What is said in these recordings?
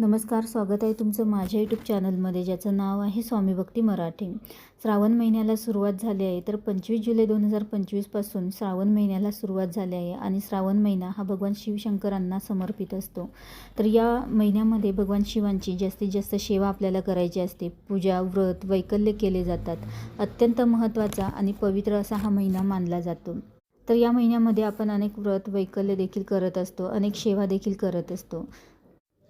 नमस्कार स्वागत आहे तुमचं माझ्या यूट्यूब चॅनलमध्ये ज्याचं नाव आहे स्वामी भक्ती मराठी. श्रावण महिन्याला सुरुवात झाली आहे तर पंचवीस जुलै दोन हजार पंचवीसपासून श्रावण महिन्याला सुरुवात झाली आहे आणि श्रावण महिना हा भगवान शिवशंकरांना समर्पित असतो. तर या महिन्यामध्ये भगवान शिवांची जास्तीत जास्त सेवा आपल्याला करायची असते. पूजा व्रत वैकल्य केले जातात. अत्यंत महत्त्वाचा आणि पवित्र असा हा महिना मानला जातो. तर या महिन्यामध्ये आपण अनेक व्रत वैकल्य देखील करत असतो. अनेक सेवा देखील करत असतो.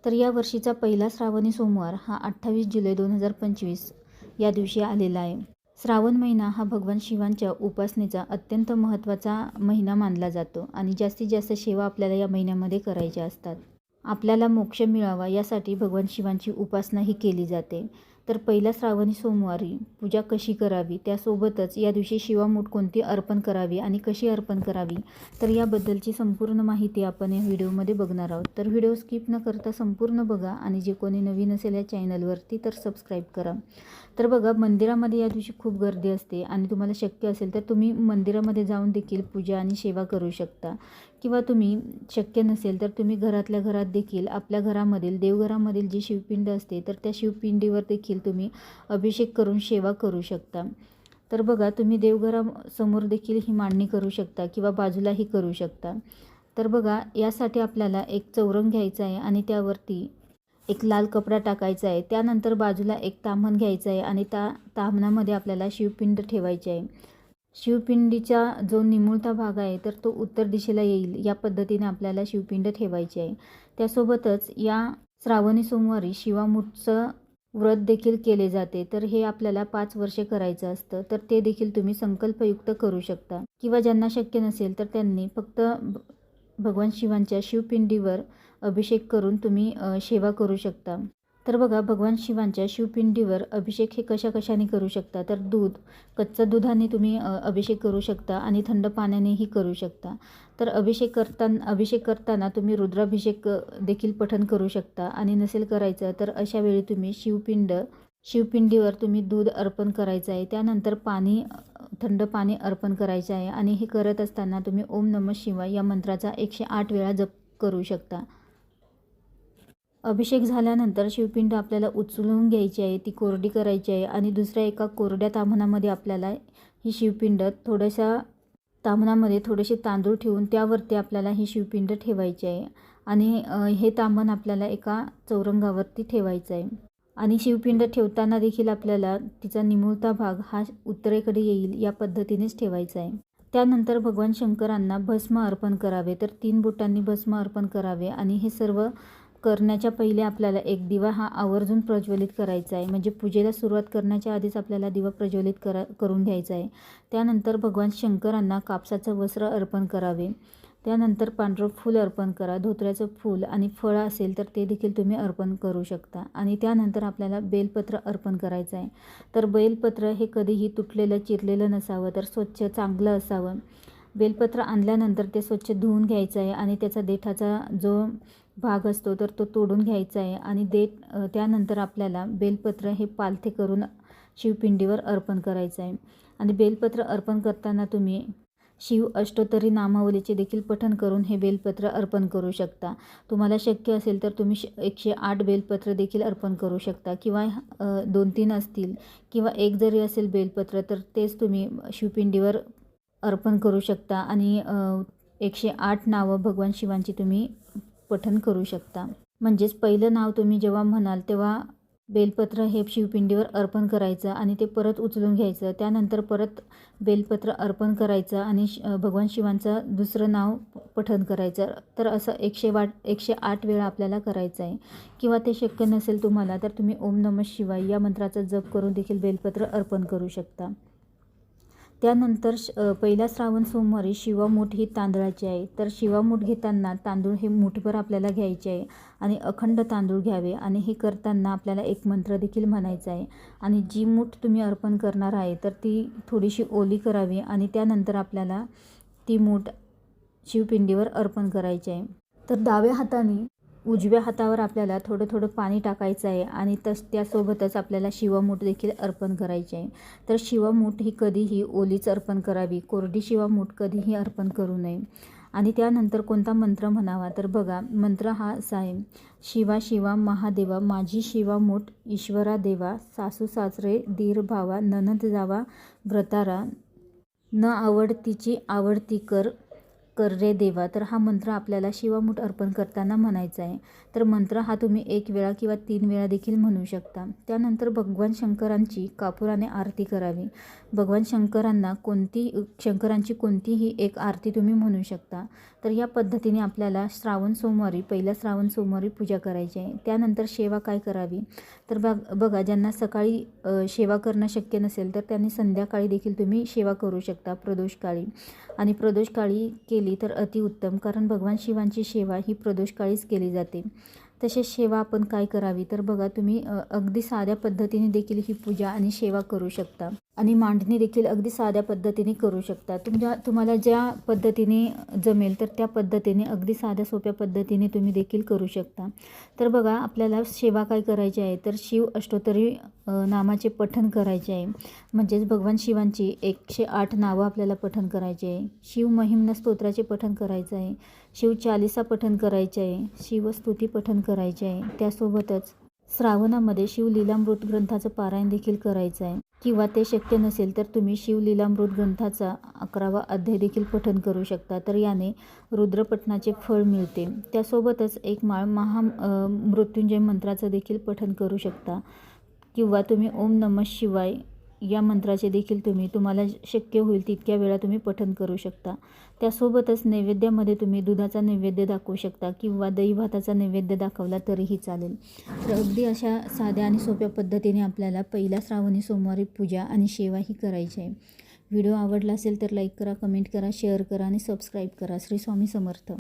तर या वर्षीचा पहिला श्रावणी सोमवार हा अठ्ठावीस जुलै दोन हजार पंचवीस या दिवशी आलेला आहे. श्रावण महिना हा भगवान शिवांच्या उपासनेचा अत्यंत महत्त्वाचा महिना मानला जातो आणि जास्तीत जास्त सेवा आपल्याला या महिन्यामध्ये करायच्या असतात. आपल्याला मोक्ष मिळावा यासाठी भगवान शिवांची उपासना ही केली जाते. तर पहिला श्रावणी सोमवारी पूजा कशी करावी? त्यासोबतच या दिवशी शिवामूठ कोणती अर्पण करावी आणि कशी अर्पण करावी? तर याबद्दलची संपूर्ण माहिती आपण या व्हिडिओमध्ये बघणार आहोत. तर व्हिडिओ स्किप न करता संपूर्ण बघा आणि जे कोणी नवीन असेल या चॅनलवरती तर सबस्क्राईब करा. तर बघा मंदिरामध्ये या दिवशी खूप गर्दी असते आणि तुम्हाला शक्य असेल तर तुम्ही मंदिरामध्ये जाऊन देखील पूजा आणि सेवा करू शकता. किंवा तुम्ही शक्य नसेल तर तुम्ही घरातल्या घरात देखील आपल्या घरामधील देवघरामधील जी शिवपिंड असते तर त्या शिवपिंडीवर देखील तुम्ही अभिषेक करून सेवा करू शकता. तर बघा तुम्ही देवघरासमोर देखील ही मांडणी करू शकता किंवा बाजूलाही करू शकता. तर बघा यासाठी आपल्याला एक चौरंग घ्यायचा आहे आणि त्यावरती एक लाल कपडा टाकायचा आहे. त्यानंतर बाजूला एक ताम्हण घ्यायचं आहे आणि त्या ताम्हणामध्ये आपल्याला शिवपिंड ठेवायचे आहे. शिवपिंडीचा जो निमुळता भाग आहे तर तो उत्तर दिशेला येईल. या पद्धतीने आपल्याला शिवपिंड ठेवायचे आहे. त्यासोबतच या श्रावणी सोमवारी शिवामूठचं व्रत देखील केले जाते. तर हे आपल्याला पाच वर्षे करायचं असतं. तर ते देखील तुम्ही संकल्पयुक्त करू शकता. किंवा ज्यांना शक्य नसेल तर त्यांनी फक्त भगवान शिवांच्या शिवपिंडीवर अभिषेक करून तुम्ही सेवा करू शकता. तर बघा भगवान शिवांच्या शिवपिंडीवर अभिषेक हे कशा कशाने करू शकता? तर दूध कच्चं दुधाने तुम्ही अभिषेक करू शकता आणि थंड पाण्यानेही करू शकता. तर अभिषेक करताना अभिषेक करताना तुम्ही रुद्राभिषेक देखील पठन करू शकता आणि नसेल करायचं तर अशा वेळी तुम्ही शिवपिंड शिवपिंडीवर तुम्ही दूध अर्पण करायचं आहे. त्यानंतर पाणी थंड पाणी अर्पण करायचं आहे आणि हे करत असताना तुम्ही ओम नम शिवाय या मंत्राचा एकशे आठ वेळा जप करू शकता. अभिषेक झाल्यानंतर शिवपिंड आपल्याला उचलून घ्यायची आहे ती कोरडी करायची आहे आणि दुसऱ्या एका कोरड्या ताम्हणामध्ये आपल्याला ही शिवपिंड थोड्याशा ताम्हणामध्ये थोडेसे तांदूळ ठेवून त्यावरती आपल्याला ही शिवपिंड ठेवायची आहे. आणि हे ताम्हण आपल्याला एका चौरंगावरती ठेवायचं आहे. आणि शिवपिंड ठेवताना देखील आपल्याला तिचा निमुळता भाग हा उत्तरेकडे येईल या पद्धतीनेच ठेवायचा आहे. त्यानंतर भगवान शंकरांना भस्म अर्पण करावे. तर तीन बोटांनी भस्म अर्पण करावे आणि हे सर्व करण्याच्या पहिले आपल्याला एक दिवा हा आवर्जून प्रज्वलित करायचा आहे. म्हणजे पूजेला सुरुवात करण्याच्या आधीच आपल्याला दिवा प्रज्वलित करा करून घ्यायचा आहे. त्यानंतर भगवान शंकरांना कापसाचं वस्त्र अर्पण करावे. त्यानंतर पांढरं फूल अर्पण करा. धोत्र्याचं फूल आणि फळं असेल तर ते देखील तुम्ही अर्पण करू शकता. आणि त्यानंतर आपल्याला बेलपत्र अर्पण करायचं आहे. तर बेलपत्र हे कधीही तुटलेलं चिरलेलं नसावं तर स्वच्छ चांगलं असावं. बेलपत्र आणल्यानंतर ते स्वच्छ धुवून घ्यायचं आहे आणि त्याचा देठाचा जो भाग असतो तर तो तोडून घ्यायचा आहे आणि देत त्यानंतर आपल्याला बेलपत्र हे पालथे करून शिवपिंडीवर अर्पण करायचं आहे. आणि बेलपत्र अर्पण करताना तुम्ही शिव अष्टोत्तरी नामावलीचे देखील पठन करून हे बेलपत्र अर्पण करू शकता. तुम्हाला शक्य असेल तर तुम्ही श एकशे आठ बेलपत्र देखील अर्पण करू शकता. किंवा दोन तीन असतील किंवा एक जरी असेल बेलपत्र तर तेच तुम्ही शिवपिंडीवर अर्पण करू शकता. आणि एकशे आठ नावं भगवान शिवांची तुम्ही पठन करू शकता. म्हणजेच पहिलं नाव तुम्ही जेव्हा म्हणाल तेव्हा बेलपत्र हे शिवपिंडीवर अर्पण करायचं आणि ते परत उचलून घ्यायचं. त्यानंतर परत बेलपत्र अर्पण करायचं आणि भगवान शिवांचं दुसरं नाव पठन करायचं. तर असं एकशे वाट एकशे आठ वेळा आपल्याला करायचं आहे. किंवा ते शक्य नसेल तुम्हाला तर तुम्ही ओम नमः शिवाय या मंत्राचा जप करून देखील बेलपत्र अर्पण करू शकता. त्यानंतर श पहिल्या श्रावण सोमवारी शिवामूठ ही तांदळाची आहे. तर शिवामूठ घेताना तांदूळ हे मुठभर आपल्याला घ्यायचे आहे आणि अखंड तांदूळ घ्यावे आणि हे करताना आपल्याला एक मंत्र देखील म्हणायचा आहे. आणि जी मूठ तुम्ही अर्पण करणार आहे तर ती थोडीशी ओली करावी आणि त्यानंतर आपल्याला ती मूठ शिवपिंडीवर अर्पण करायची आहे. तर डाव्या हाताने उजव्या हातावर आपल्याला थोडं थोडं पाणी टाकायचं आहे आणि तस त्यासोबतच आपल्याला शिवामूठ देखील अर्पण करायचे आहे. तर शिवामूठ ही कधीही ओलीच अर्पण करावी कोरडी शिवामूठ कधीही अर्पण करू नये. आणि त्यानंतर कोणता मंत्र म्हणावा? तर बघा मंत्र हा असा आहे शिवा शिवा महादेवा माझी शिवामूठ ईश्वरा देवा सासू सासरे दीर भावा ननद जावा व्रतारा न आवडतीची आवडती कर कर रे देवा. तर हा मंत्र आपल्याला शिवामूठ अर्पण करताना म्हणायचा आहे. तर मंत्र हा तुम्ही एक वेळा किंवा तीन वेळा देखील म्हणू शकता. त्यानंतर भगवान शंकरांची कापुराने आरती करावी. भगवान शंकरांना कोणती शंकरांची कोणतीही एक आरती तुम्ही म्हणू शकता. तर या पद्धतीने आपल्याला श्रावण सोमवारी पहिल्या श्रावण सोमवारी पूजा करायची आहे. त्यानंतर सेवा काय करावी? तर बघ बघा ज्यांना सकाळी सेवा करणं शक्य नसेल तर त्यांनी संध्याकाळी देखील तुम्ही सेवा करू शकता प्रदोषकाळी आणि प्रदोषकाळी केली तर अतिउत्तम कारण भगवान शिवांची सेवा ही प्रदोषकाळीच केली जाते. तसेच सेवा आपण काय करावी? तर बघा तुम्ही अगदी साध्या पद्धतीने देखील ही पूजा आणि सेवा करू शकता. आणि मांडणी देखील अगदी साध्या पद्धतीने करू शकता. तुमच्या तुम्हाला ज्या पद्धतीने जमेल तर त्या पद्धतीने अगदी साध्या सोप्या पद्धतीने तुम्ही देखील करू शकता. तर बघा आपल्याला सेवा काय करायची आहे? तर शिव अष्टोत्तरी नामाचे पठण करायचे आहे. म्हणजेच भगवान शिवांची एकशे आठ नावं आपल्याला पठण करायचे आहे. शिव महिम्न स्तोत्राचे पठण करायचं आहे. शिव चालिसा पठण करायचे आहे. शिवस्तुती पठण करायचे आहे. त्यासोबतच श्रावणामध्ये शिवलीलामृत ग्रंथाचं पारायण देखील करायचं आहे. किंवा ते शक्य नसेल तर तुम्ही शिवलीलामृत ग्रंथाचा अकरावा अध्याय देखील पठन करू शकता. तर याने रुद्रपठणाचे फळ मिळते. त्यासोबतच एक माळ महा मृत्युंजय मंत्राचं देखील पठन करू शकता. किंवा तुम्ही ओम नमः शिवाय या मंत्राचे देखील तुम्ही तुम्हाला शक्य होईल तितक्या वेळा तुम्ही पठन करू शकता. त्यासोबतच नैवेद्यामध्ये तुम्ही दुधाचा नैवेद्य दाखवू शकता किंवा दही भाताचा नैवेद्य दाखवला तरीही चालेल. तर अगदी अशा साध्या आणि सोप्या पद्धतीने आपल्याला पहिल्या श्रावणी सोमवारी पूजा आणि सेवा ही करायची आहे. व्हिडिओ आवडला असेल तर लाईक करा कमेंट करा शेअर करा आणि सबस्क्राईब करा. श्री स्वामी समर्थ.